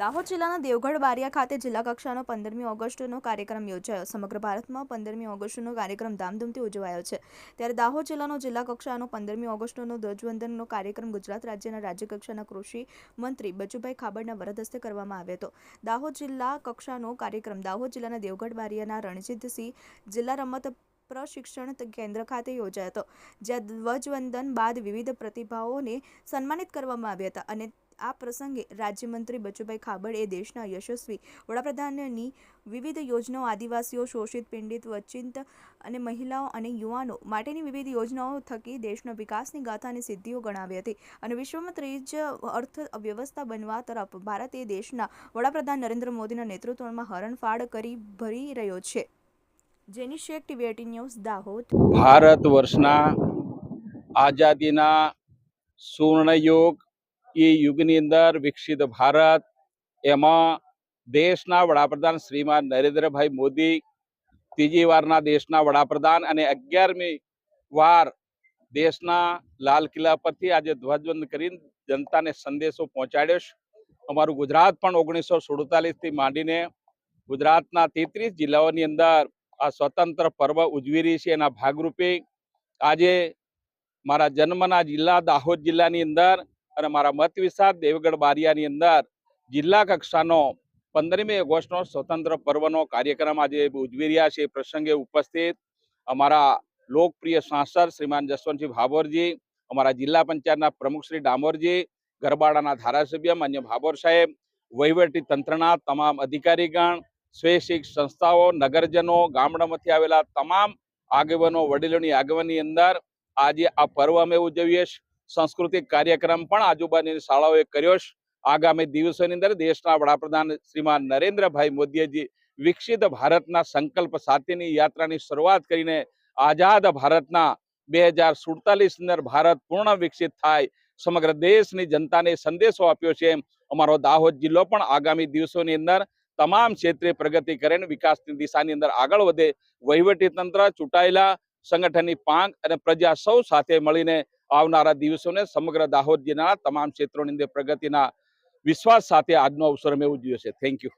દાહોદ જિલ્લાના દેવગઢ બારિયા ખાતે જિલ્લા કક્ષાનો પંદરમી ઓગસ્ટનો કાર્યક્રમ યોજાયો. સમગ્ર ભારતમાં પંદરમી ઓગસ્ટનો કાર્યક્રમ ધામધૂમથી ઉજવાયો છે. ત્યારે દાહોદ જિલ્લાનો જિલ્લા કક્ષાનો પંદરમી ઓગસ્ટનો ધ્વજવંદનનો કાર્યક્રમ ગુજરાત રાજ્યના રાજ્યકક્ષાના કૃષિ મંત્રી બચુભાઈ ખાબડના વરદ કરવામાં આવ્યો હતો. દાહોદ જિલ્લા કક્ષાનો કાર્યક્રમ દાહોદ જિલ્લાના દેવગઢ બારિયાના રણજીતસિંહ જિલ્લા રમત પ્રશિક્ષણ કેન્દ્ર ખાતે યોજાયો હતો, જ્યાં ધ્વજવંદન બાદ વિવિધ પ્રતિભાઓને સન્માનિત કરવામાં આવ્યા હતા અને આ પ્રસંગે રાજ્યમંત્રી બચુભાઈ ખાબડ દેશના યશસ્વી વડાપ્રધાનની વિવિધ યોજનાઓ, આદિવાસીઓ, શોષિત પીડિત, વંચિત અને મહિલાઓ અને યુવાનો માટેની વિવિધ યોજનાઓ થકી દેશના વિકાસની ગાથાની સિદ્ધિઓ ગણાવી હતી અને વિશ્વમાં ત્રીજ અર્થવ્યવસ્થા બનવા તરફ ભારત દેશના વડાપ્રધાન નરેન્દ્ર મોદીના નેતૃત્વમાં હરણફાળ કરી ભરી રહ્યો છે. જેની શેખ ટીવીઆઈટી ન્યૂઝ, દાહોદ. ભારત વર્ષના આઝાદીના સુવર્ણયુગ એ યુગની અંદર વિકસિત ભારત. એમાં દેશના વડાપ્રધાન શ્રીમાન નરેન્દ્રભાઈ મોદી ત્રીજી વારના દેશના વડાપ્રધાન અને અગિયારમી વાર દેશના લાલ કિલ્લા પરથી આજે ધ્વજવંદ કરીને જનતાને સંદેશો પહોંચાડ્યો છે. અમારું ગુજરાત પણ ઓગણીસો સુડતાલીસથી માંડીને ગુજરાતના તેત્રીસ જિલ્લાઓની અંદર આ સ્વતંત્ર પર્વ ઉજવી રહી છે. એના ભાગરૂપે આજે મારા જન્મના જિલ્લા દાહોદ જિલ્લાની અંદર અને મારા મત વિસ્તાર દેવગઢ બારિયાની અંદર જિલ્લા કક્ષાનો પંદરમી ઓગસ્ટનો સ્વતંત્ર પર્વનો કાર્યક્રમ આજે ઉજવી રહ્યા છે. એ પ્રસંગે ઉપસ્થિત અમારા લોકપ્રિય સાંસદ શ્રીમાન જસવંતસિંહ ભાભોરજી, અમારા જિલ્લા પંચાયતના પ્રમુખ શ્રી ડામોરજી ગરબાડાના ધારાસભ્ય માન્ય ભાભોર સાહેબ, વહીવટી તંત્રના તમામ અધિકારીગણ, સ્વૈચ્છિક સંસ્થાઓ, નગરજનો, ગામડામાંથી આવેલા તમામ આગેવાનો, વડીલોની આગેવાની અંદર આજે આ પર્વ અમે ઉજવીએ છીએ. સાંસ્કૃતિક કાર્યક્રમ પણ આજુબાજુની શાળાઓએ કર્યો છે. આગામી દિવસોની અંદર દેશના વડાપ્રધાન શ્રીમાન નરેન્દ્રભાઈ મોદીજી વિકસિત ભારતના સંકલ્પ સાથેની યાત્રાની શરૂઆત કરીને આઝાદ ભારતના બે હજાર અંદર ભારત પૂર્ણ વિકસિત થાય સમગ્ર દેશની જનતાને સંદેશો આપ્યો છે અમારો દાહોદ જિલ્લો પણ આગામી દિવસોની અંદર તમામ ક્ષેત્રે પ્રગતિ કરે અને વિકાસની દિશાની અંદર આગળ વધે. વહીવટી તંત્ર ચૂંટાયેલા સંગઠનની પાંખ અને પ્રજા સૌ સાથે મળીને આવનારા દિવસોને સમગ્ર દાહોદ જિલ્લાના તમામ ક્ષેત્રોની અંદર પ્રગતિના વિશ્વાસ સાથે આજનો અવસર અમે ઉજવ્યો છે થેન્ક યુ